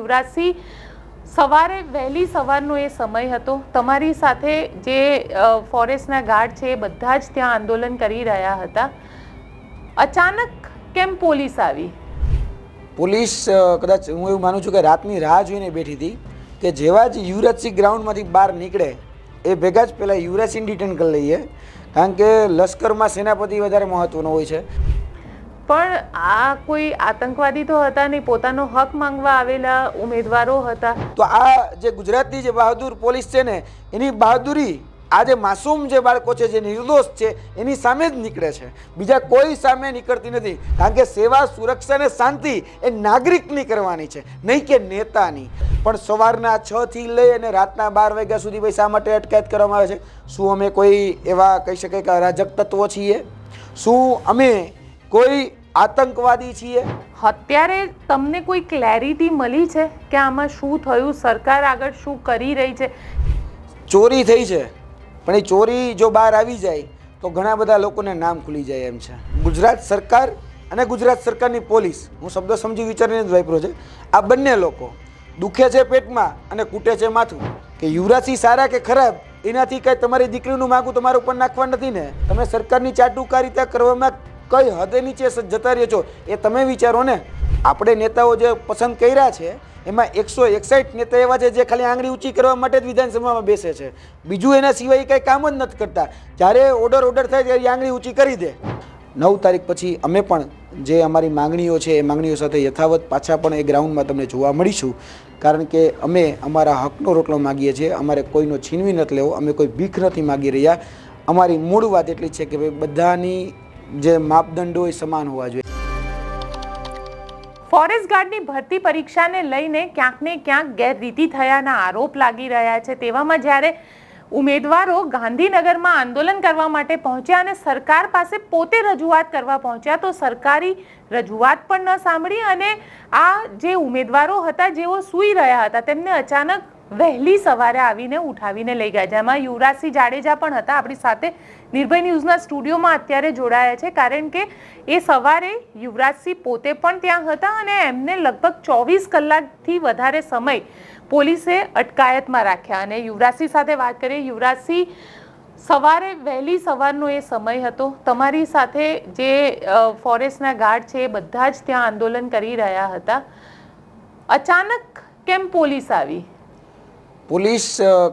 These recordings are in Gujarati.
યુવરાજસિંહ, સવારે વહેલી સવારનો એ સમય હતો. તમારી સાથે જે ફોરેસ્ટના ગાર્ડ છે એ બધા જ ત્યાં આંદોલન કરી રહ્યા હતા. અચાનક કેમ પોલીસ આવી? પોલીસ કદાચ હું એવું માનું છું કે રાતની રાહ જોઈને બેઠી હતી કે જેવા જ યુવરાજસિંહ ગ્રાઉન્ડમાંથી બહાર નીકળે એ ભેગા જ પહેલાં યુવરાજસિંહ ડિટેન કરી લઈએ. કારણ કે લશ્કરમાં સેનાપતિ વધારે મહત્ત્વનો હોય છે. પણ આ કોઈ આતંકવાદી તો હતા નહીં. પોતાનો હક માંગવા આવેલા ઉમેદવારો હતા. તો આ જે ગુજરાતની જે બહાદુર પોલીસ છે ને, એની બહાદુરી આ જે માસૂમ જે બાળકો છે, જે નિર્દોષ છે, એની સામે જ નીકળે છે. બીજા કોઈ સામે નીકળતી નથી. કારણ કે સેવા, સુરક્ષા અને શાંતિ એ નાગરિકની કરવાની છે, નહીં કે નેતાની. પણ સવારના છ થી લઈ અને રાતના બાર વાગ્યા સુધી ભાઈ શા માટે અટકાયત કરવામાં આવે છે? શું અમે કોઈ એવા કહી શકાય કે અરાજક તત્વો છીએ? શું અમે કોઈ આતંકવાદી છીએ? અત્યારે તમને કોઈ ક્લેરિટી મળી છે કે આમાં શું થયું? સરકાર આગળ શું કરી રહી છે? ચોરી થઈ છે. પણ એ ચોરી જો બહાર આવી જાય તો ઘણા બધા લોકોને નામ ખુલી જાય એમ છે. ગુજરાત સરકાર અને ગુજરાત સરકારની પોલીસ હું શબ્દ સમજી વિચારીને જ વાપરો છે આ બંને લોકો દુખે છે પેટમાં અને કૂટે છે માથું કે યુવરાજસિંહ સારા કે ખરાબ એનાથી કંઈ તમારી દીકરીનું માગું તમારા ઉપર નાખવા નથી ને? તમે સરકારની ચાટુકારિતા કરવામાં કઈ હદે નીચે જતા રહ્યો છો એ તમે વિચારો ને. આપણે નેતાઓ જે પસંદ કર્યા છે, એમાં એકસો એકસાઠ નેતા એવા છે જે ખાલી આંગળી ઊંચી કરવા માટે જ વિધાનસભામાં બેસે છે. બીજું એના સિવાય કંઈ કામ જ નથી કરતા. જ્યારે ઓર્ડર ઓર્ડર થાય ત્યારે આંગળી ઊંચી કરી દે. નવ તારીખ પછી અમે પણ જે અમારી માંગણીઓ છે, એ માંગણીઓ સાથે યથાવત પાછા પણ એ ગ્રાઉન્ડમાં તમને જોવા મળીશું. કારણ કે અમે અમારા હકનો રોટલો માગીએ છીએ, અમારે કોઈનો છીનવી નથી લેવો, અમે કોઈ ભીખ નથી માગી રહ્યા. અમારી મૂળ વાત એટલી છે કે ભાઈ બધાની જે માપદંડો એ સમાન હોવા જોઈએ. ફોરેસ્ટ ગાર્ડની ભરતી પરીક્ષાને લઈને ક્યાંક ને ક્યાંક ગેરરીતિ થયાના આરોપ લાગી રહ્યા છે. તેવામાં જ્યારે ઉમેદવારો ગાંધીનગરમાં આંદોલન કરવા માટે પહોંચ્યા અને સરકાર પાસે પોતે રજૂઆત કરવા પહોંચ્યા, તો સરકારી રજૂઆત પણ ન સાંભળી અને આ જે ઉમેદવારો હતા, જેઓ સૂઈ રહ્યા હતા, તેમને અચાનક વહેલી સવારે આવીને ઉઠાવીને લઈ ગયા. જેમાં યુવરાજસિંહ જાડેજા પણ હતા. આપણી સાથે નિર્ભય ન્યૂઝના સ્ટુડિયોમાં અત્યારે જોડાયા છે. કારણ કે એ સવારે યુવરાજસિંહ પોતે પણ ત્યાં હતા અને એમને લગભગ ચોવીસ કલાકથી વધારે સમય પોલીસે અટકાયતમાં રાખ્યા. અને યુવરાજસિંહ સાથે વાત કરીએ, યુવરાજસિંહ સવારે વહેલી સવારનો એ સમય હતો. તમારી સાથે જે ફોરેસ્ટના ગાર્ડ છે એ બધા જ ત્યાં આંદોલન કરી રહ્યા હતા. અચાનક કેમ પોલીસ આવી? પોલીસ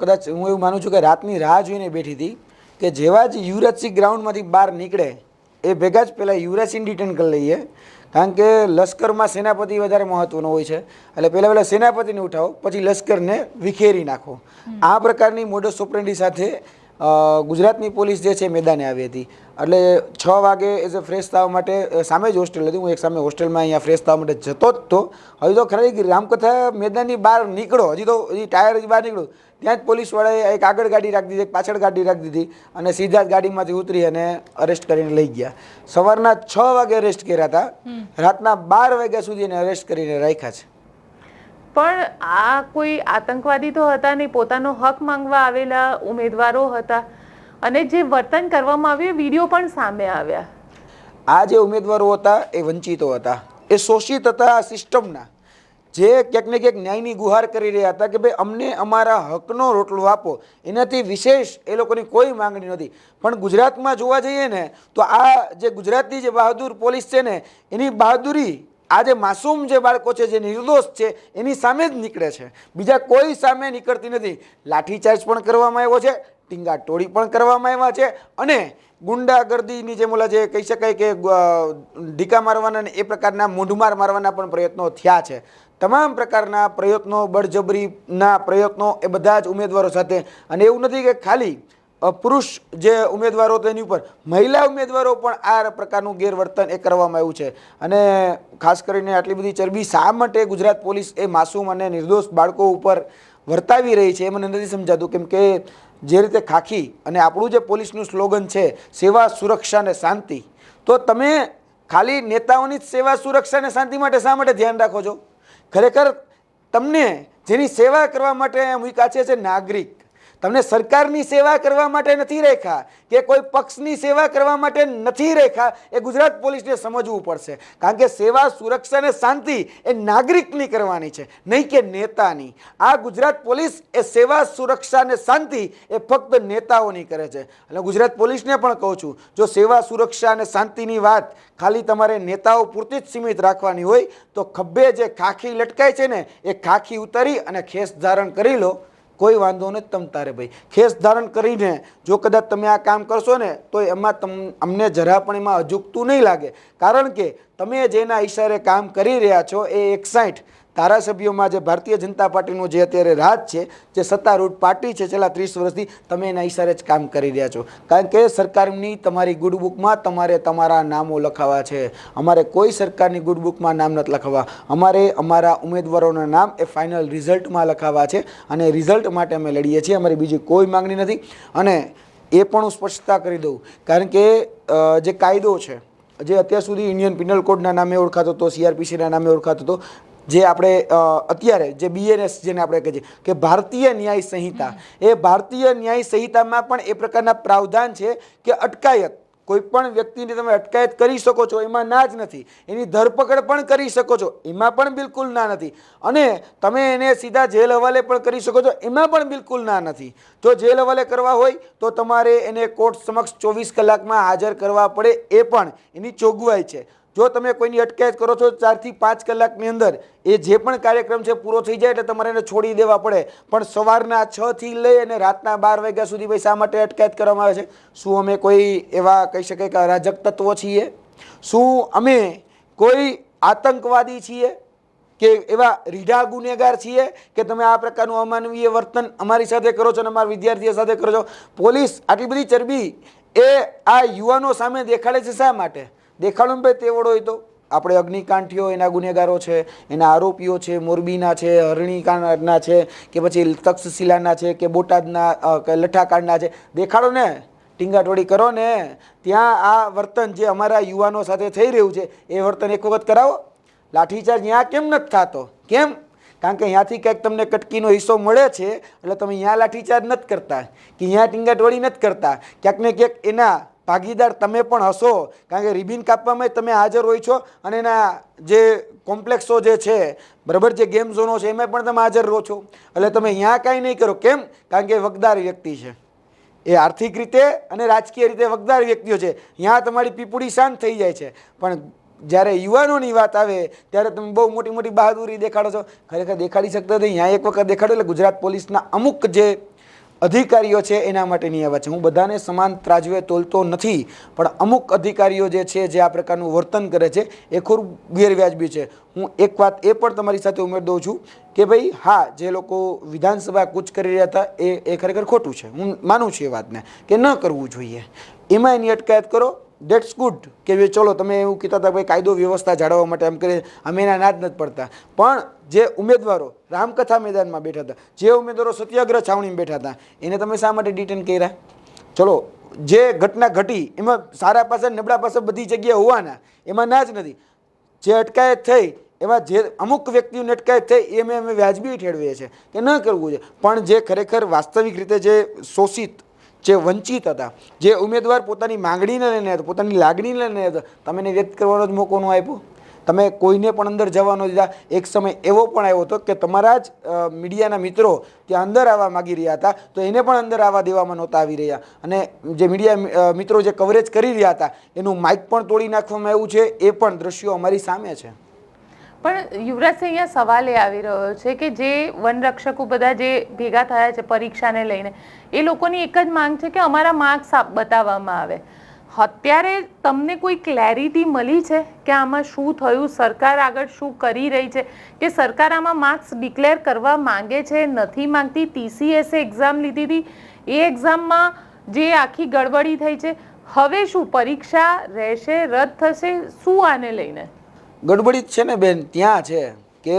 કદાચ હું એવું માનું છું કે રાતની રાહ જોઈને બેઠી હતી કે જેવા જ યુવરાજસિંહ ગ્રાઉન્ડમાંથી બહાર નીકળે એ ભેગા જ પહેલાં યુવરાજસિંહ ડિટેન કરી લઈએ. કારણ કે લશ્કરમાં સેનાપતિ વધારે મહત્ત્વનો હોય છે. એટલે પહેલાં પહેલાં સેનાપતિને ઉઠાવો પછી લશ્કરને વિખેરી નાખો. આ પ્રકારની મોડસ ઓપરેન્ડી સાથે ગુજરાતની પોલીસ જે છે મેદાને આવી હતી. એટલે છ વાગે એઝ અ ફ્રેશ થવા માટે સામે જ હોસ્ટેલ હતી. હું એક સામે હોસ્ટેલમાં અહીંયા ફ્રેશ થવા માટે જતો જ તો હજી તો ખરી રામકથા મેદાનની બહાર નીકળો. હજી તો હજી ટાયર હજી બહાર નીકળો ત્યાં જ પોલીસવાળાએ એક આગળ ગાડી રાખી દીધી એક પાછળ ગાડી રાખી દીધી અને સીધા જ ગાડીમાંથી ઉતરી અને અરેસ્ટ કરીને લઈ ગયા. સવારના છ વાગે અરેસ્ટ કર્યા હતા. રાતના બાર વાગ્યા સુધી એને અરેસ્ટ કરીને રાખ્યા છે. પણ આ કોઈ આતંકવાદી તો હતા નહીં. પોતાનો હક માંગવા આવેલા ઉમેદવારો હતા. અને જે વર્તન કરવામાં આવ્યું વીડિયો પણ સામે આવ્યા. આ જે ઉમેદવારો હતા, એ વંચિતો હતા. એ શોષિત હતા આ સિસ્ટમના. જે ક્યાંક ને ક્યાંક ન્યાયની ગુહાર કરી રહ્યા હતા કે, ભાઈ, અમને અમારા હકનો રોટલો આપો. એનાથી વિશેષ એ લોકોની કોઈ માંગણી નથી. પણ ગુજરાતમાં જોવા જઈએ ને, તો આ જે ગુજરાતની જે બહાદુર પોલીસ છે ને, એની બહાદુરી આ જે માસૂમ જે બાળકો છે, જે નિર્દોષ છે, એની સામે જ નીકળે છે. બીજા કોઈ સામે નીકળતી નથી. લાઠીચાર્જ પણ કરવામાં આવ્યો છે ટીંગા ટોળી પણ કરવામાં આવ્યા છે અને ગુંડાગર્દીની જેમ ઓલા જે કહી શકાય કે ઢીકા મારવાના એ પ્રકારના મૂંઢમાર મારવાના પણ પ્રયત્નો થયા છે. તમામ પ્રકારના પ્રયત્નો, બળજબરીના પ્રયત્નો એ બધા જ ઉમેદવારો સાથે. અને એવું નથી કે ખાલી પુરુષ જે ઉમેદવારો તેની ઉપર, મહિલા ઉમેદવારો પણ આ પ્રકારનું ગેરવર્તન એ કરવામાં આવ્યું છે. અને ખાસ કરીને આટલી બધી ચરબી શા માટે ગુજરાત પોલીસ એ માસૂમ અને નિર્દોષ બાળકો ઉપર વર્તાવી રહી છે એ મને નથી સમજાતું. કેમ કે જે રીતે ખાખી અને આપણું જે પોલીસનું સ્લોગન છે, સેવા, સુરક્ષા અને શાંતિ, તો તમે ખાલી નેતાઓની જ સેવા, સુરક્ષા અને શાંતિ માટે શા માટે ધ્યાન રાખો છો? ખરેખર તમને જેની સેવા કરવા માટે મૂક્યા છે નાગરિક. તમને સરકારની સેવા કરવા માટે નથી રેખા, કે કોઈ પક્ષની સેવા કરવા માટે નથી રેખા, એ ગુજરાત પોલીસને સમજવું પડશે. કારણ કે સેવા, સુરક્ષા અને શાંતિ એ નાગરિકની કરવાની છે, નહીં કે નેતાની. આ ગુજરાત પોલીસ એ સેવા, સુરક્ષા અને શાંતિ એ ફક્ત નેતાઓની કરે છે. અને ગુજરાત પોલીસને પણ કહું છું, જો સેવા, સુરક્ષા અને શાંતિની વાત ખાલી તમારે નેતાઓ પૂરતી જ સીમિત રાખવાની હોય, તો ખભે જે ખાખી લટકાય છે ને, એ ખાખી ઉતારી અને ખેસ ધારણ કરી લો. કોઈ વાંધો નથી તમ તારે ભાઈ. ખેસ ધારણ કરીને જો કદાચ તમે આ કામ કરશો ને, તો એમાં તમ, અમને જરા પણ એમાં અજુકતું નહીં લાગે. કારણ કે તમે જેના ઈશારે કામ કરી રહ્યા છો એ એકસાઠ ધારાસભ્યોમાં જે ભારતીય જનતા પાર્ટીનું જે અત્યારે રાજ છે, જે સત્તારૂઢ પાર્ટી છે છેલ્લા ત્રીસ વર્ષથી, તમે એના ઈશારે જ કામ કરી રહ્યા છો. કારણ કે સરકારની તમારી ગુડબુકમાં તમારે તમારા નામો લખાવા છે. અમારે કોઈ સરકારની ગુડબુકમાં નામ નથી લખાવવા અમારે અમારા ઉમેદવારોના નામ એ ફાઇનલ રિઝલ્ટમાં લખાવવા છે અને રિઝલ્ટ માટે અમે લડીએ છીએ. અમારી બીજી કોઈ માંગણી નથી. અને એ પણ હું સ્પષ્ટતા કરી દઉં. કારણ કે જે કાયદો છે, જે અત્યાર સુધી ઇન્ડિયન પિનલ કોડના નામે ઓળખાતો હતો સીઆરપીસીના નામે ઓળખાતો હતો જે આપણે અત્યારે જે બીએનએસ જેને આપણે કહીએ કે ભારતીય ન્યાય સંહિતા, એ ભારતીય ન્યાય સંહિતામાં પણ એ પ્રકારના પ્રાવધાન છે કે અટકાયત. કોઈ પણ વ્યક્તિને તમે અટકાયત કરી શકો છો, એમાં ના જ નથી. એની ધરપકડ પણ કરી શકો છો, એમાં પણ બિલકુલ ના નથી. અને તમે એને સીધા જેલ હવાલે પણ કરી શકો છો, એમાં પણ બિલકુલ ના નથી. જો જેલ હવાલે કરવા હોય, તો તમારે એને કોર્ટ સમક્ષ ચોવીસ કલાકમાં હાજર કરવા પડે, એ પણ એની જોગવાઈ છે. જો તમે કોઈની અટકાયત કરો છો ચારથી પાંચ કલાકની અંદર, એ જે પણ કાર્યક્રમ છે પૂરો થઈ જાય એટલે તમારે એને છોડી દેવા પડે. પણ સવારના છ થી લઈ અને રાતના બાર વાગ્યા સુધી ભાઈ શા માટે અટકાયત કરવામાં આવે છે? શું અમે કોઈ એવા કહી શકાય કે અરાજક તત્વો છીએ? શું અમે કોઈ આતંકવાદી છીએ? કે એવા રીઢા ગુનેગાર છીએ કે તમે આ પ્રકારનું અમાનવીય વર્તન અમારી સાથે કરો છો અને અમારા વિદ્યાર્થીઓ સાથે કરો છો? પોલીસ આટલી બધી ચરબી એ આ યુવાનો સામે દેખાડે છે શા માટે? દેખાડો ભાઈ તેવડો હોય તો. આપણે અગ્નિકાંઠીઓ, એના ગુનેગારો છે, એના આરોપીઓ છે, મોરબીના છે, હરણીકાંડના છે, કે પછી તક્ષશિલાના છે, કે બોટાદના લઠ્ઠાકાંડના છે. દેખાડો ને, ટીંગાટોળી કરો ને. ત્યાં આ વર્તન જે અમારા યુવાનો સાથે થઈ રહ્યું છે, એ વર્તન એક વખત કરાવો. લાઠીચાર્જ ત્યાં કેમ નથી થતો? કેમ? કારણ કે અહીંયાથી કંઈક તમને કટકીનો હિસ્સો મળે છે, એટલે તમે અહીંયા લાઠીચાર્જ નથી કરતા, કે અહીંયા ટીંગાટોળી નથી કરતા. ક્યાંક ને ક્યાંક એના ભાગીદાર તમે પણ હશો, કારણ કે રિબિન કાપવામાં તમે હાજર હોય છો અને એના જે કોમ્પ્લેક્સો જે છે, બરાબર જે ગેમ ઝોનો છે, એમાં પણ તમે હાજર રહો છો. એટલે તમે અહીંયા કાંઈ નહીં કરો. કેમ? કારણ કે વગદાર વ્યક્તિ છે. એ આર્થિક રીતે અને રાજકીય રીતે વગદાર વ્યક્તિઓ છે. અહીંયા તમારી પીપુડી શાંત થઈ જાય છે. પણ જ્યારે યુવાનોની વાત આવે, ત્યારે તમે બહુ મોટી મોટી બહાદુરી દેખાડો છો. ખરેખર દેખાડી શકતા નથી. અહીંયા એક વખત દેખાડો એટલે ગુજરાત પોલીસના અમુક જે અધિકારીઓ છે એના માટેની આ વાત છે. હું બધાને સમાન ત્રાજવે તોલતો નથી, પણ અમુક અધિકારીઓ જે છે, જે આ પ્રકારનું વર્તન કરે છે, એ ખૂબ ગેરવ્યાજબી છે. હું એક વાત એ પણ તમારી સાથે ઉમેર દઉં છું કે ભાઈ, હા, જે લોકો વિધાનસભા કૂચ કરી રહ્યા હતા, એ એ ખરેખર ખોટું છે. હું માનું છું એ વાતને કે ન કરવું જોઈએ. એમાં એની અટકાયત કરો ડેટ્સ ગુડ કે ભાઈ ચલો, તમે એવું કહેતા હતા ભાઈ કાયદો વ્યવસ્થા જાળવવા માટે એમ કરી અમે એના ના જ નથી પડતા. પણ જે ઉમેદવારો રામકથા મેદાનમાં બેઠા હતા, જે ઉમેદવારો સત્યાગ્રહ છાવણીમાં બેઠા હતા, એને તમે શા માટે ડિટેન કર્યા? ચલો, જે ઘટના ઘટી, એમાં સારા પાસે, નબળા પાસે બધી જગ્યાએ હોવાના, એમાં ના જ નથી. જે અટકાયત થઈ, એમાં જે અમુક વ્યક્તિઓને અટકાયત થઈ, એ અમે અમે વ્યાજબી ઠેળવીએ છીએ કે ન કરવું છે પણ જે ખરેખર વાસ્તવિક રીતે જે શોષિત જે વંચિત હતા, જે ઉમેદવાર પોતાની માંગણીને લઈને હતો, પોતાની લાગણીને લઈને હતો, તમે એને વ્યક્ત કરવાનો જ મોકો ન આપ્યો. તમે કોઈને પણ અંદર જવાનો દીધા એક સમય એવો પણ આવ્યો હતો કે તમારા જ મીડિયાના મિત્રો ત્યાં અંદર આવવા માગી રહ્યા હતા, તો એને પણ અંદર આવવા દેવામાં નહોતા આવી રહ્યા. અને જે મીડિયા મિત્રો જે કવરેજ કરી રહ્યા હતા, એનું માઇક પણ તોડી નાખવામાં આવ્યું છે, એ પણ દ્રશ્યો અમારી સામે છે. પણ યુવરાજ અહીંયા સવાલ એ આવી રહ્યો છે કે જે વનરક્ષકો બધા જે ભેગા થયા છે પરીક્ષાને લઈને, એ લોકોની એક જ માંગ છે કે અમારા માર્ક્સ બતાવવામાં આવે. અત્યારે તમને કોઈ ક્લેરિટી મળી છે કે આમાં શું થયું? સરકાર આગળ શું કરી રહી છે? કે સરકાર આમાં માર્ક્સ ડિક્લેર કરવા માંગે છે? નથી માંગતી? ટીસીએસે એક્ઝામ લીધી હતી. એ એક્ઝામમાં જે આખી ગડબડી થઈ છે. હવે શું? પરીક્ષા રહેશે, રદ થશે? શું આને લઈને? ગડબડી જ છે ને બેન ત્યાં છે કે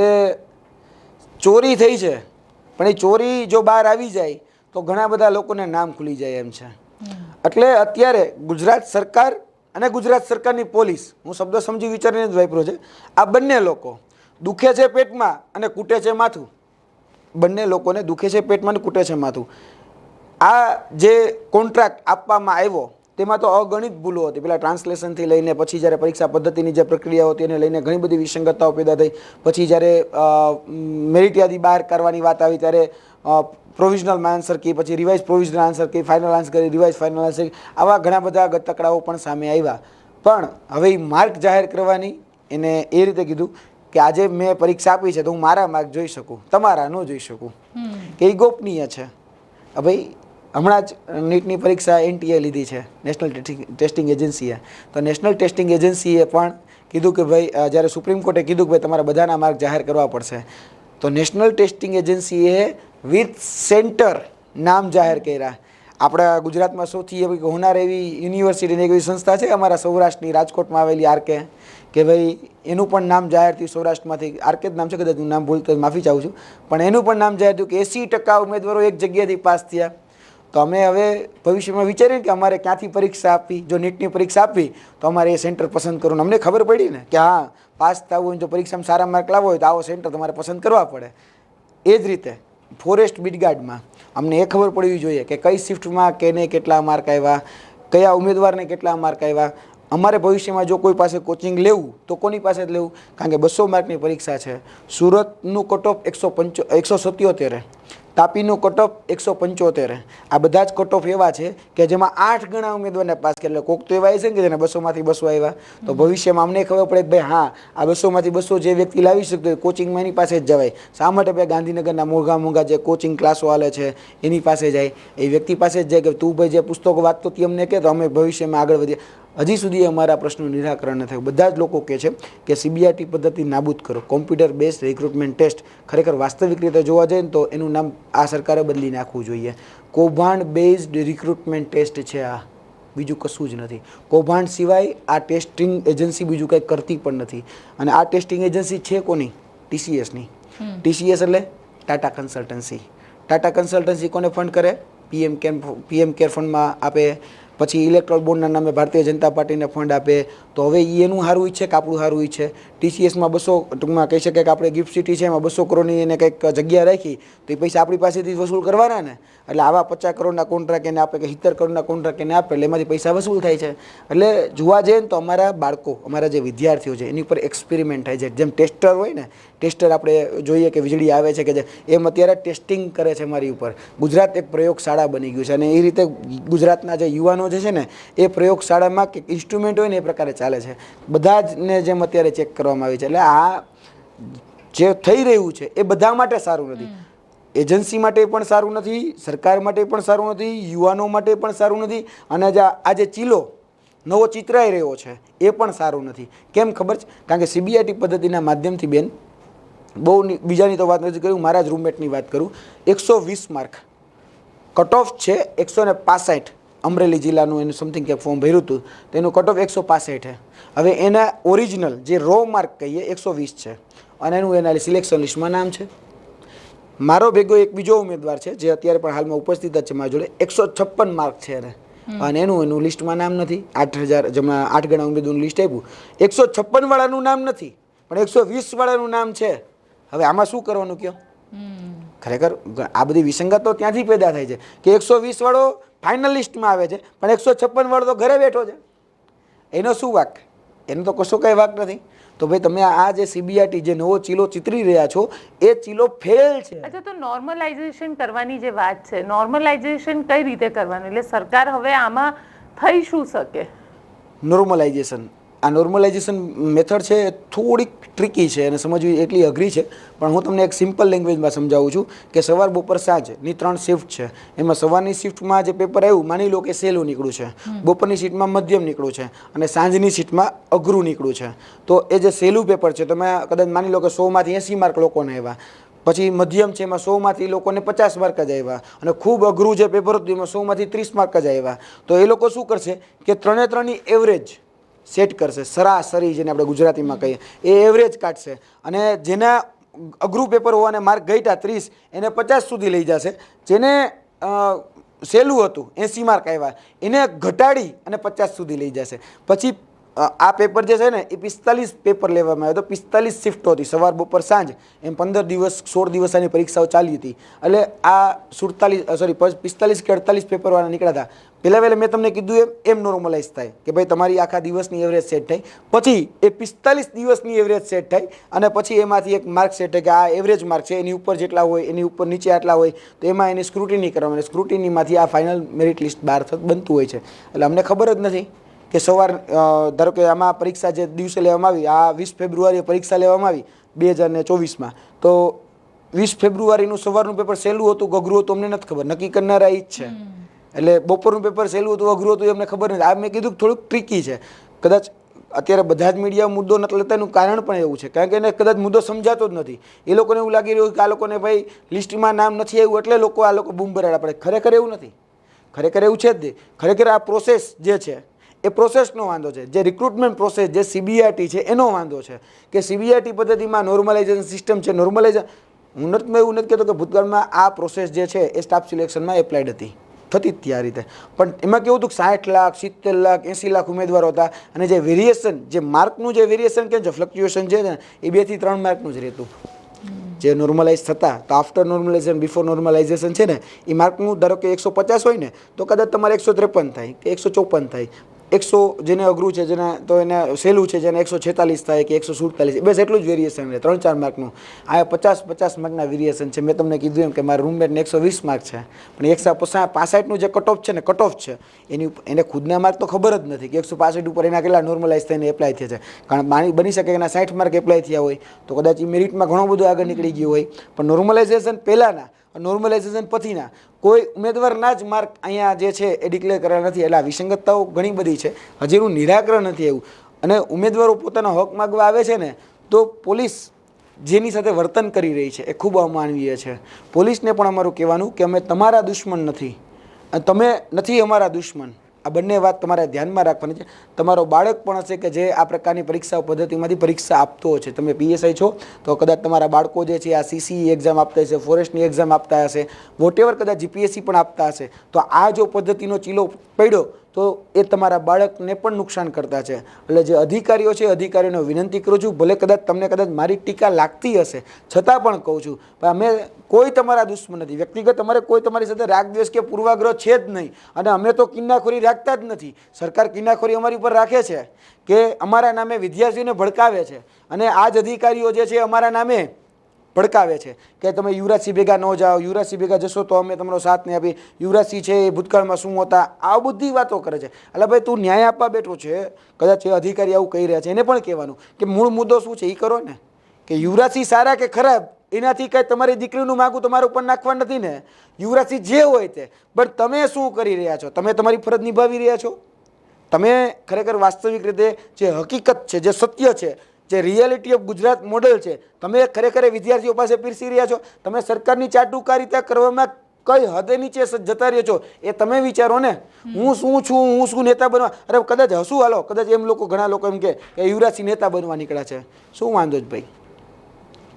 ચોરી થઈ છે. પણ એ ચોરી જો બહાર આવી જાય તો ઘણા બધા લોકોને નામ ખુલી જાય એમ છે. એટલે અત્યારે ગુજરાત સરકાર અને ગુજરાત સરકારની પોલીસ હું શબ્દ સમજી વિચારીને જ વાપરો છે આ બંને લોકો દુખે છે પેટમાં અને કૂટે છે માથું. બંને લોકોને દુખે છે પેટમાં અને કૂટે છે માથું. આ જે કોન્ટ્રાક્ટ આપવામાં આવ્યો તેમાં તો અગણિત ભૂલો હતી. પેલા ટ્રાન્સલેશનથી લઈને પછી જ્યારે પરીક્ષા પદ્ધતિની જે પ્રક્રિયા હતી એને લઈને ઘણી બધી વિસંગતતાઓ પેદા થઈ. પછી જ્યારે મેરિટ યાદી બહાર કરવાની વાત આવી ત્યારે પ્રોવિઝનલ આન્સર કી પછી revise provisional answer key final answer કરી રિવાઇઝ ફાઇનલ આન્સર આવા ઘણા બધા ગતકડાઓ પણ સામે આવ્યા. પણ હવે માર્ક જાહેર કરવાની એને એ રીતે કીધું કે આજે મેં પરીક્ષા આપી છે તો હું મારા માર્ક જોઈ શકું તમારા ન જોઈ શકું. કે એ ગોપનીય છે. ભાઈ હમણાં જ નીટની પરીક્ષા એનટીએ લીધી છે, નેશનલ ટેસ્ટિંગ એજન્સીએ. તો નેશનલ ટેસ્ટિંગ એજન્સીએ પણ કીધું કે ભાઈ જ્યારે સુપ્રીમ કોર્ટે કીધું કે ભાઈ, તમારા બધાના માર્ક જાહેર કરવા પડશે. તો નેશનલ ટેસ્ટિંગ એજન્સીએ વિથ સેન્ટર નામ જાહેર કર્યા. આપણા ગુજરાતમાં સૌથી એવી હોનાર એવી યુનિવર્સિટીની એવી સંસ્થા છે અમારા સૌરાષ્ટ્રની રાજકોટમાં આવેલી આરકે, કે ભાઈ, એનું પણ નામ જાહેર થયું સૌરાષ્ટ્રમાંથી. આરકે જ નામ છે, કદાચ હું નામ ભૂલતો માફી ચાહું છું. પણ એનું પણ નામ જાહેર થયું કે એંસી ટકા ઉમેદવારો એક જગ્યાએથી પાસ થયા. તો અમે હવે ભવિષ્યમાં વિચારીએ કે અમારે ક્યાંથી પરીક્ષા આપવી? જો નીટની પરીક્ષા આપવી, તો અમારે એ સેન્ટર પસંદ કરવું. અમને ખબર પડી ને કે હા, પાસ થવું હોય જો પરીક્ષામાં સારા માર્ક લાવવો હોય તો આવો સેન્ટર તમારે પસંદ કરવા પડે. એ જ રીતે, ફોરેસ્ટ બીટગાર્ડમાં અમને એ ખબર પડવી જોઈએ કે કઈ શિફ્ટમાં કેને કેટલા માર્ક આવ્યા કયા ઉમેદવારને કેટલા માર્ક આવ્યા અમારે ભવિષ્યમાં જો કોઈ પાસે કોચિંગ લેવું, તો કોની પાસે જ લેવું? કારણ કે બસો માર્કની પરીક્ષા છે. સુરતનું કટ એકસો પંચો, એકસો સત્યોતેર. તાપીનું કટ ઓફ એકસો પંચોતેર. આ બધા જ કટ ઓફ એવા છે કે જેમાં આઠ ગણા ઉમેદવારને પાસ કરે એટલે કોક તો એવા છે ને કે જેને બસોમાંથી બસો આવ્યા તો ભવિષ્યમાં અમને ખબર પડે કે ભાઈ, હા, આ બસોમાંથી બસો જે વ્યક્તિ લાવી શકતો હોય કોચિંગમાં એની પાસે જ જવાય. શા માટે ભાઈ ગાંધીનગરના મોંઘા મોંઘા જે કોચિંગ ક્લાસો હાલે છે, એની પાસે જાય. એ વ્યક્તિ પાસે જ જાય કે તું ભાઈ જે પુસ્તકો વાંચતો હતી અમને કે તો અમે ભવિષ્યમાં આગળ વધીએ. હજી સુધી અમારા પ્રશ્નનું નિરાકરણ ન થયું. બધા જ લોકો કહે છે કે સીબીઆરટી પદ્ધતિ નાબૂદ કરો. કોમ્પ્યુટર બેસ્ડ રિક્રુટમેન્ટ ટેસ્ટ ખરેખર વાસ્તવિક રીતે જોવા જઈએ ને તો એનું નામ આ સરકારે બદલી નાખવું જોઈએ. કૌભાંડ બેઝડ રિક્રુટમેન્ટ ટેસ્ટ છે આ. બીજું કશું જ નથી. કૌભાંડ સિવાય આ ટેસ્ટિંગ એજન્સી બીજું કંઈ કરતી પણ નથી. અને આ ટેસ્ટિંગ એજન્સી છે કોની? ટીસીએસની ટીસીએસ એટલે ટાટા કન્સલ્ટન્સી ટાટા કન્સલ્ટન્સી કોને ફંડ કરે? પીએમ કેર પીએમ કેર ફંડમાં આપે પછી ઇલેક્ટ્રોલ બોન્ડના નામે ભારતીય જનતા પાર્ટીને ફંડ આપે. તો હવે એ એનું સારું ઈચ્છે કે આપણું સારું ઈચ્છે ટીસીએસમાં બસો, ટૂંકમાં કહી શકાય કે આપણે ગિફ્ટ સિટી છે, એમાં બસો કરોડની એને કંઈક જગ્યા રાખી, તો એ પૈસા આપણી પાસેથી વસૂલ કરવાના ને. એટલે આવા પચાસ કરોડના કોન્ટ્રાક્ટ એને આપે કે સિત્તેર કરોડના કોન્ટ્રાક્ટ એને આપે, એટલે એમાંથી પૈસા વસૂલ થાય છે. એટલે જોવા જઈએ ને તો અમારા બાળકો, અમારા જે વિદ્યાર્થીઓ છે, એની ઉપર એક્સપેરિમેન્ટ થાય છે. જેમ ટેસ્ટર હોય ને ટેસ્ટર આપણે જોઈએ કે વીજળી આવે છે કે જે એમ અત્યારે ટેસ્ટિંગ કરે છે મારી ઉપર. ગુજરાત એક પ્રયોગશાળા બની ગયું છે અને એ રીતે ગુજરાતના જે યુવાનો જે છે ને એ પ્રયોગશાળામાં કે ઇન્સ્ટ્રુમેન્ટ હોય ને એ પ્રકારે ચાલે છે. બધા જ ને જેમ અત્યારે ચેક કરવામાં આવી છે. એટલે આ જે થઈ રહ્યું છે એ બધા માટે સારું નથી. એજન્સી માટે પણ સારું નથી સરકાર માટે પણ સારું નથી યુવાનો માટે પણ સારું નથી અને જે આ આ જે ચીલો નવો ચિતરાઈ રહ્યો છે એ પણ સારું નથી. કેમ ખબર છે? કારણ કે સીબીઆઈટી પદ્ધતિના માધ્યમથી બેન બહુ બીજાની તો વાત નથી કરી મારા જ રૂમમેટની વાત કરું. એકસો વીસ માર્ક. કટ ઓફ છે એકસો ને પાસઠ અમરેલી જિલ્લાનું એનું સમથિંગ કે ફોર્મ ભર્યું હતું. તો એનું કટ ઓફ એકસો પાસઠ છે હવે એના ઓરિજિનલ જે રો માર્ક કહીએ એકસો વીસ છે. અને એનું એના સિલેક્શન લિસ્ટમાં નામ છે. મારો ભેગો એક બીજો ઉમેદવાર છે જે અત્યારે પણ હાલમાં ઉપસ્થિત જ છે મારા જોડે. એકસો છપ્પન માર્ક છે એને. અને એનું એનું લિસ્ટમાં નામ નથી. આઠ હજાર જેમાં આઠ ગણા ઉમેદવારનું લિસ્ટ આપ્યું. એકસો છપ્પન વાળાનું નામ નથી પણ એકસો વીસ વાળાનું નામ છે. હવે આમાં શું કરવાનું કયો? ખરેખર આ બધી વિસંગતો ત્યાંથી પેદા થાય છે કે એકસો વીસ વાળો ફાઇનલ લિસ્ટમાં આવે છે પણ એકસો છપ્પન વાળો તો ઘરે બેઠો છે. એનો શું વાક? એનો તો કશો કંઈ વાક નથી. તો ભાઈ તમે આ જે સીબીઆઈટી જે નવો ચીલો ચિતરી રહ્યા છો એ ચીલો ફેલ છે. અચ્છા તો નોર્મલાઇઝેશન કરવાની જે વાત છે નોર્મલાઇઝેશન કઈ રીતે કરવાનું? એટલે સરકાર હવે આમાં થઈ શું શકે? નોર્મલાઇઝેશન આ નોર્મલાઇઝેશન મેથડ છે એ થોડીક ટ્રિકી છે અને સમજવી એટલી અઘરી છે. પણ હું તમને એક સિમ્પલ લેંગ્વેજમાં સમજાવું છું કે સવાર બપોર સાંજની ત્રણ શિફ્ટ છે. એમાં સવારની શિફ્ટમાં જે પેપર આવ્યું માની લો કે સહેલું નીકળ્યું છે. બપોરની શીટમાં મધ્યમ નીકળ્યું છે અને સાંજની શીટમાં અઘરું નીકળ્યું છે. તો એ જે સહેલું પેપર છે તમે કદાચ માની લો કે સોમાંથી એંસી માર્ક લોકોને આવ્યા. પછી મધ્યમ છે એમાં સોમાંથી લોકોને પચાસ માર્ક જ આવ્યા. અને ખૂબ અઘરું જે પેપર હતું એમાં સોમાંથી ત્રીસ માર્ક જ આવ્યા. તો એ લોકો શું કરશે કે ત્રણે ત્રણની એવરેજ સેટ કરશે. સરાસરી જેને આપણે ગુજરાતીમાં કહીએ. એ એવરેજ કાઢશે. અને જેના અઘરું પેપર હોવાને માર્ક ગઈટા ત્રીસ, એને પચાસ સુધી લઈ જશે. જેને સહેલું હતું, એંસી માર્ક આવ્યા, એને ઘટાડી અને પચાસ સુધી લઈ જશે. પછી આ પેપર જે છે ને, એ પિસ્તાલીસ પેપર લેવામાં આવ્યો હતો. પિસ્તાલીસ શિફ્ટો હતી. સવાર, બપોર, સાંજ. એમ પંદર દિવસ, સોળ દિવસ આની પરીક્ષાઓ ચાલી હતી. એટલે આ સુડતાલીસ સોરી પિસ્તાલીસ કે અડતાલીસ પેપરવાળા નીકળ્યા હતા. પહેલાં વહેલા મેં તમને કીધું એમ એમ નોર્મલાઇઝ થાય કે ભાઈ તમારી આખા દિવસની એવરેજ સેટ થાય પછી એ પિસ્તાલીસ દિવસની એવરેજ સેટ થાય અને પછી એમાંથી એક માર્ક સેટ થાય કે આ એવરેજ માર્ક છે, એની ઉપર જેટલા હોય, એની ઉપર નીચે આટલા હોય, તો એમાં એની સ્ક્રુટિની કરવામાં અને સ્ક્રુટિનીમાંથી આ ફાઇનલ મેરિટ લિસ્ટ બહાર બનતું હોય છે. એટલે અમને ખબર જ નથી. કે સવાર ધારો કે આમાં પરીક્ષા જે દિવસે લેવામાં આવી આ વીસ ફેબ્રુઆરીએ પરીક્ષા લેવામાં આવી બે હજાર ને ચોવીસમાં. તો વીસ ફેબ્રુઆરીનું સવારનું પેપર સહેલું હતું કે અઘરું હતું અમને નથી ખબર. નક્કી કરનારા એ જ છે. એટલે બપોરનું પેપર સહેલું હતું અઘરું હતું એમને ખબર નથી. આ મેં કીધું થોડુંક ટ્રિકી છે. કદાચ અત્યારે બધા જ મીડિયા મુદ્દો નથી લેતા એનું કારણ પણ એવું છે. કારણ કે એને કદાચ મુદ્દો સમજાતો જ નથી. એ લોકોને એવું લાગી રહ્યું કે આ લોકોને ભાઈ લિસ્ટમાં નામ નથી આવ્યું એટલે લોકો આ લોકો બૂમ ભરાડા પડે. ખરેખર એવું નથી. ખરેખર એવું છે જ ખરેખર આ પ્રોસેસ જે છે એ પ્રોસેસનો વાંધો છે. જે રિક્રુટમેન્ટ પ્રોસેસ જે સીબીઆરટી છે, એનો વાંધો છે કે સીબીઆરટી પદ્ધતિમાં નોર્મલાઇઝેશન સિસ્ટમ છે નોર્મલાઇઝ હું નથી મેં એવું નથી કહેતો કે ભૂતકાળમાં આ પ્રોસેસ જે છે એ સ્ટાફ સિલેક્શનમાં એપ્લાઇડ હતી. થતી જ ત્યાં રીતે. પણ એમાં કેવું હતું કે સાઠ લાખ, સિત્તેર લાખ, એંસી લાખ ઉમેદવારો હતા અને જે વેરિએશન જે માર્કનું જે વેરિએશન કે જે ફ્લક્ચ્યુએશન છે ને, એ બેથી ત્રણ માર્કનું જ રહેતું. જે નોર્મલાઇઝ થતા, તો આફ્ટર નોર્મલાઇઝેશન બિફોર નોર્મલાઇઝેશન છે ને, એ માર્કનું ધારો કે એકસો પચાસ હોય ને, તો કદાચ તમારે એકસો ત્રેપન થાય કે એકસો ચોપન થાય. એકસો જેને અઘરું છે, જેને તો એને સહેલું છે, જેને એકસો છેતાલીસ થાય કે એકસો સુડતાલીસ બસ એટલું જ વેરિએશન રહે, ત્રણ ચાર માર્કનું. આ પચાસ પચાસ માર્કના વેરિએશન છે. મેં તમને કીધું એમ કે મારા રૂમમેટને એકસો વીસ માર્ક છે. પણ એકસો પાસઠનું જે કટ ઓફ છે ને કટ ઓફ છે, એની એને ખુદના માર્ક તો ખબર જ નથી કે એકસો પાસઠ ઉપર એના કેટલા નોર્મલાઇઝ થઈને એપ્લાય થયા છે. કારણ માની બની શકે એના સાઠ માર્ક એપ્લાય થયા હોય, તો કદાચ એ મેરિટમાં ઘણું બધું આગળ નીકળી ગયું હોય. પણ નોર્મલાઇઝેશન પહેલાંના નોર્મલાઇઝેશન પછીના કોઈ ઉમેદવારના જ માર્ક અહીંયા જે છે એ ડિક્લેર કરેલા નથી. એટલે આ વિસંગતતાઓ ઘણી બધી છે. હજી એનું નિરાકરણ નથી એવું અને ઉમેદવારો પોતાના હક માગવા આવે છે ને, તો પોલીસ જેની સાથે વર્તન કરી રહી છે એ ખૂબ અમાનવીય છે. પોલીસને પણ અમારું કહેવાનું કે અમે તમારા દુશ્મન નથી. તમે નથી અમારા દુશ્મન. આ બંને વાત તમારે ધ્યાનમાં રાખવાની છે. તમારો બાળક પણ હશે કે જે આ પ્રકારની પરીક્ષા પદ્ધતિમાંથી પરીક્ષા આપતો હશે તમે પીએસઆઈ છો, તો કદાચ તમારા બાળકો જે છે, આ સીસી એક્ઝામ આપતા હશે ફોરેસ્ટની એક્ઝામ આપતા હશે વોટેવર કદાચ જીપીએસસી પણ આપતા હશે, તો આ જો પદ્ધતિનો ચીલો પડ્યો તો એ તમારા બાળકને પણ નુકસાન કરતા છે. એટલે જે અધિકારીઓ છે અધિકારીઓને વિનંતી કરું છું, ભલે કદાચ તમને કદાચ મારી ટીકા લાગતી હશે, છતાં પણ કહું છું, પણ અમે કોઈ તમારા દુશ્મન નથી. વ્યક્તિગત અમારે કોઈ તમારી સાથે રાગ, દ્વેષ કે પૂર્વાગ્રહ છે જ નહીં. અને અમે તો કિન્નાખોરી રાખતા જ નથી. સરકાર કિન્નાખોરી અમારી ઉપર રાખે છે કે અમારા નામે વિદ્યાર્થીઓને ભડકાવે છે. અને આ જ અધિકારીઓ જે છે, અમારા નામે ભડકાવે છે. કે તમે યુવરાજસિંહ ભેગા ન જાઓ, યુવરાજસિંહ ભેગા જશો તો અમે તમારો સાથ નહીં આપી યુવરાજસિંહ છે એ ભૂતકાળમાં શું હતા? આ બધી વાતો કરે છે. એટલે ભાઈ, તું ન્યાય આપવા બેઠો છે. કદાચ એ અધિકારી આવું કહી રહ્યા છે. એને પણ કહેવાનું કે મૂળ મુદ્દો શું છે? એ કરો ને. કે યુવરાજસિંહ સારા કે ખરાબ? એનાથી કાંઈ તમારી દીકરીનું માગું તમારા ઉપર નાખવા નથી ને. યુવરાજસિંહ જે હોય તે. બટ તમે શું કરી રહ્યા છો? તમે તમારી ફરજ નિભાવી રહ્યા છો? તમે ખરેખર વાસ્તવિક રીતે જે હકીકત છે, જે સત્ય છે જે રિયાલિટી ઓફ ગુજરાત મોડલ છે તમે ખરેખર વિદ્યાર્થીઓ પાસે પીરસી રહ્યા છો? તમે સરકારની ચાટુકારિતા કરવામાં કઈ હદે નીચે જતા રહ્યો છો? એ તમે વિચારો ને. હું શું છું હું શું નેતા બનવા? અરે કદાચ હશું હાલો કદાચ એમ લોકો ઘણા લોકો એમ કે કે યુવરાજસિંહ નેતા બનવા નીકળ્યા છે. શું વાંધો જ ભાઈ?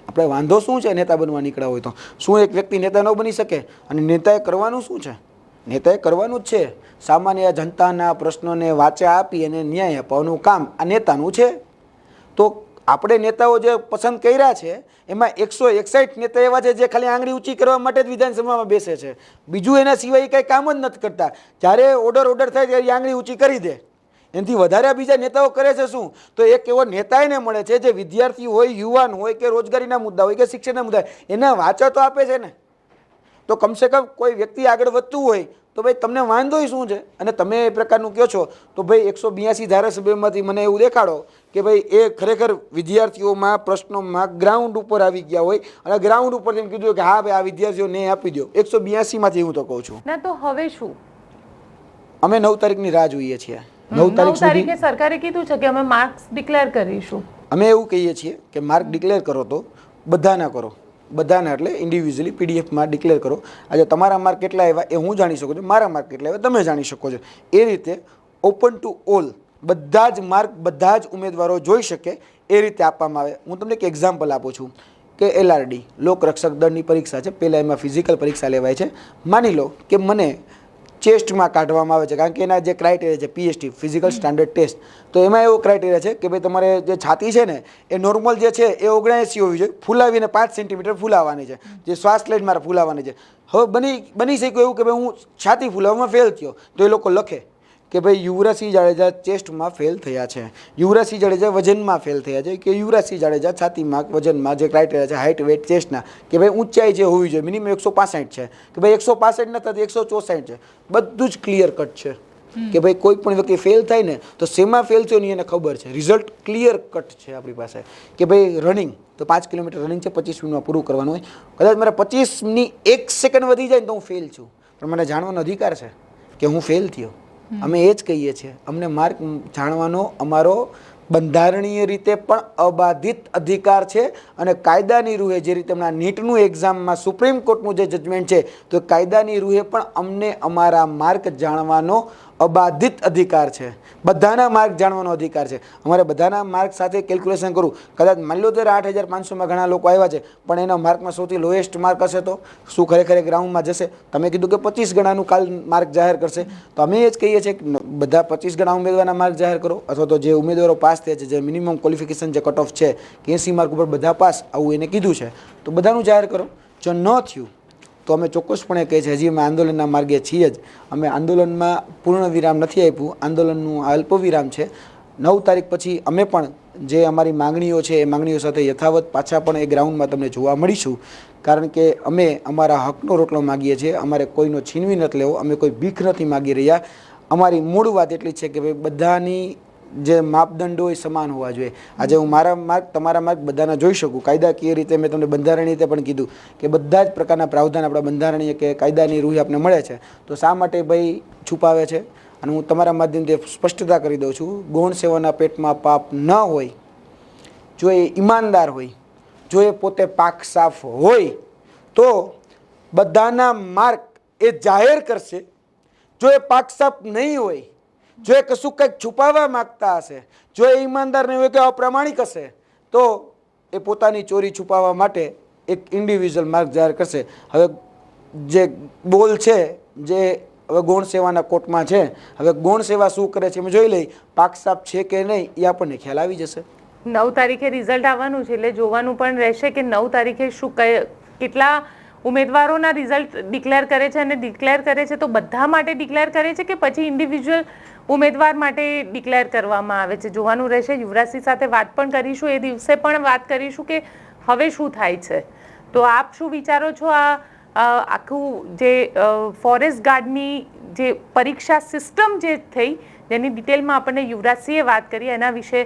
આપણે વાંધો શું છે નેતા બનવા નીકળ્યા હોય તો? શું એક વ્યક્તિ નેતા ન બની શકે? અને નેતાએ કરવાનું શું છે? નેતાએ કરવાનું જ છે. સામાન્ય જનતાના પ્રશ્નોને વાચા આપી અને ન્યાય અપાવવાનું કામ આ નેતાનું છે. તો આપણે નેતાઓ જે પસંદ કર્યા છે, એમાં એકસો એકસાઠ નેતા એવા છે જે ખાલી આંગળી ઊંચી કરવા માટે જ વિધાનસભામાં બેસે છે. બીજું એના સિવાય કંઈ કામ જ નથી કરતા. જ્યારે ઓર્ડર ઓર્ડર થાય ત્યારે આંગળી ઊંચી કરી દે. એનાથી વધારે બીજા નેતાઓ કરે છે શું? તો એક એવો નેતા એને મળે છે જે વિદ્યાર્થી હોય, યુવાન હોય કે રોજગારીના મુદ્દા હોય કે શિક્ષણના મુદ્દા એના વાંચા તો આપે છે ને? તો કમસે કમ કોઈ વ્યક્તિ આગળ વધતું હોય તો ભાઈ તમને વાંધોય શું છે? અને તમે એ પ્રકારનું કહો છો, તો ભાઈ એકસો બ્યાસી ધારાસભ્યમાંથી મને એવું દેખાડો કે ભાઈ એ ખરેખર વિદ્યાર્થીઓમાં પ્રશ્નોમાં ગ્રાઉન્ડ ઉપર આવી ગયા હોય અને ગ્રાઉન્ડ ઉપર એમ કીધું કે હા ભાઈ આ વિદ્યાર્થીઓને આપી દો. એકસો બ્યાસીમાંથી હું તો કહું છું. ના તો હવે શું? અમે નવ તારીખની રાહ જોઈએ છીએ. નવ નવ તારીખ તારીખે સરકારે કીધું છે કે અમે માર્ક્સ ડિક્લેર કરીશું. અમે એવું કહીએ છીએ કે માર્ક ડિક્લેર કરો તો બધાના કરો. બધાના એટલે ઇન્ડિવિજ્યુઅલી પીડીએફમાં ડિક્લેર કરો. આજે તમારા માર્ક કેટલા આવ્યા એ હું જાણી શકું છું. મારા માર્ક કેટલા આવ્યા તમે જાણી શકો છો. એ રીતે ઓપન ટુ ઓલ બધા જ માર્ક, બધા જ ઉમેદવારો જોઈ શકે એ રીતે આપવામાં આવે. હું તમને એક એક્ઝામ્પલ આપું છું કે એલઆરડી લોકરક્ષક દળની પરીક્ષા છે. પહેલાં એમાં ફિઝિકલ પરીક્ષા લેવાય છે. માની લો કે મને ચેસ્ટમાં કાઢવામાં આવે છે, કારણ કે એના જે ક્રાઇટેરિયા છે પીએચટી ફિઝિકલ સ્ટાન્ડર્ડ ટેસ્ટ તો એમાં એવો ક્રાઇટેરિયા છે કે ભાઈ તમારે જે છાતી છે ને, એ નોર્મલ જે છે, એ ઓગણએંસી હોવી જોઈએ. ફૂલાવીને પાંચ સેન્ટીમીટર ફૂલાવાની છે. જે શ્વાસ લઈને મારે ફૂલાવાની છે. હવે બની બની શક્યું એવું કે ભાઈ હું છાતી ફૂલાવવામાં ફેલ થયો, તો એ લોકો લખે. કે ભાઈ યુવરાજસિંહ જાડેજા ચેસ્ટમાં ફેલ થયા છે. યુવરાજસિંહ જાડેજા વજનમાં ફેલ થયા છે કે યુવરાજસિંહ જાડેજા છાતીમાં વજનમાં જે ક્રાઇટેરિયા છે હાઇટ વેટ ચેસ્ટના કે ભાઈ ઊંચાઈ જે હોવી જોઈએ મિનિમમ એકસો પાસઠ છે. કે ભાઈ એકસો પાસઠ નથી એકસો ચોસઠ છે. બધું જ ક્લિયર કટ છે. કે ભાઈ કોઈ પણ વ્યક્તિ ફેલ થાય ને તો શેમાં ફેલ થયો નહીં એને ખબર છે. રિઝલ્ટ ક્લિયર કટ છે આપણી પાસે. કે ભાઈ રનિંગ તો પાંચ કિલોમીટર રનિંગ છે પચીસ મિનિટમાં પૂરું કરવાનું હોય. કદાચ મારે પચીસની એક સેકન્ડ વધી જાય ને તો હું ફેલ છું. પણ મને જાણવાનો અધિકાર છે કે હું ફેલ થયો. અમે એ જ કહીએ છીએ, અમને માર્ક જાણવાનો અમારો બંધારણીય રીતે પણ અબાધિત અધિકાર છે અને કાયદાની રૂહે જે રીતે હમણાં નીટનું એક્ઝામમાં સુપ્રીમ કોર્ટનું જે જજમેન્ટ છે, તો કાયદાની રૂહે પણ અમને અમારા માર્ક જાણવાનો અબાધિત અધિકાર છે. બધાના માર્ક જાણવાનો અધિકાર છે. અમારે બધાના માર્ક સાથે કેલ્ક્યુલેશન કરવું. કદાચ માની લો ત્યારે આઠ હજાર પાંચસોમાં ઘણા લોકો આવ્યા છે, પણ એના માર્કમાં સૌથી લોએસ્ટ માર્ક હશે તો? શું ખરેખર ગ્રાઉન્ડમાં જશે? તમે કીધું કે પચીસ ગણાનું કાલ માર્ક જાહેર કરશે. તો અમે એ જ કહીએ છીએ કે બધા પચીસ ગણા ઉમેદવારના માર્ક જાહેર કરો. અથવા તો જે ઉમેદવારો પાસ થયા છે, જે મિનિમમ ક્વોલિફિકેશન જે કટ ઓફ છે કે એંસી માર્ક ઉપર બધા પાસ, આવું એને કીધું છે. તો બધાનું જાહેર કરો. જો ન થયું તો અમે ચોક્કસપણે કહીએ છીએ હજી અમે આંદોલનના માર્ગે છીએ જ. અમે આંદોલનમાં પૂર્ણ વિરામ નથી આપ્યું. આંદોલનનું આ અલ્પ વિરામ છે. નવ તારીખ પછી અમે પણ જે અમારી માંગણીઓ છે, એ માંગણીઓ સાથે યથાવત પાછા પણ એ ગ્રાઉન્ડમાં તમને જોવા મળીશું. કારણ કે અમે અમારા હકનો રોટલો માગીએ છીએ. અમારે કોઈનો છીનવી નથી લેવો. અમે કોઈ ભીખ નથી માગી રહ્યા. અમારી મૂળ વાત એટલી છે કે ભાઈ, બધાની જે માપદંડો એ સમાન હોવા જોઈએ. આજે હું મારા માર્ક, તમારા માર્ક બધાના જોઈ શકું. કાયદાકીય રીતે મેં તમને બંધારણીય રીતે પણ કીધું કે બધા જ પ્રકારના પ્રાવધાન આપણા બંધારણીય કે કાયદાની રૂહી આપણને મળે છે. તો શા માટે ભાઈ છુપાવે છે? અને હું તમારા માધ્યમથી સ્પષ્ટતા કરી દઉં છું. ગૌણ સેવાના પેટમાં પાપ ન હોય, જો એ ઈમાનદાર હોય, જો એ પોતે પાક સાફ હોય, તો બધાના માર્ક એ જાહેર કરશે. જો એ પાક સાફ નહીં હોય જો એ કશું કંઈક છુપાવવા માગતા હશે, જો એ ઈમાનદાર નહીં હોય કે અપ્રામાણિક હશે, તો એ પોતાની ચોરી છુપાવવા માટે એક ઇન્ડિવિજ્યુઅલ માર્ક જાહેર કરશે. હવે જે બોલ છે, જે હવે ગૌણ સેવાના કોર્ટમાં છે, હવે ગૌણ સેવા શું કરે છે અમે જોઈ લઈ, પાક સાફ છે કે નહીં, એ આપણને ખ્યાલ આવી જશે. નવ તારીખે રિઝલ્ટ આવવાનું છે, એટલે જોવાનું પણ રહેશે કે નવ તારીખે શું કેટલા ઉમેદવારોના રિઝલ્ટ ડિક્લેર કરે છે અને ડિક્લેર કરે છે તો બધા માટે ડિક્લેર કરે છે કે પછી ઇન્ડિવિજ્યુઅલ ઉમેદવાર માટે ડિક્લેર કરવામાં આવે છે? જોવાનું રહેશે. યુવરાજસિંહ સાથે વાત પણ કરીશું. એ દિવસે પણ વાત કરીશું કે હવે શું થાય છે? તો આપ શું વિચારો છો? આ આખું જે ફોરેસ્ટ ગાર્ડની જે પરીક્ષા સિસ્ટમ જે થઈ, જેની ડિટેલમાં આપણને યુવરાજસિંહે વાત કરી, એના વિશે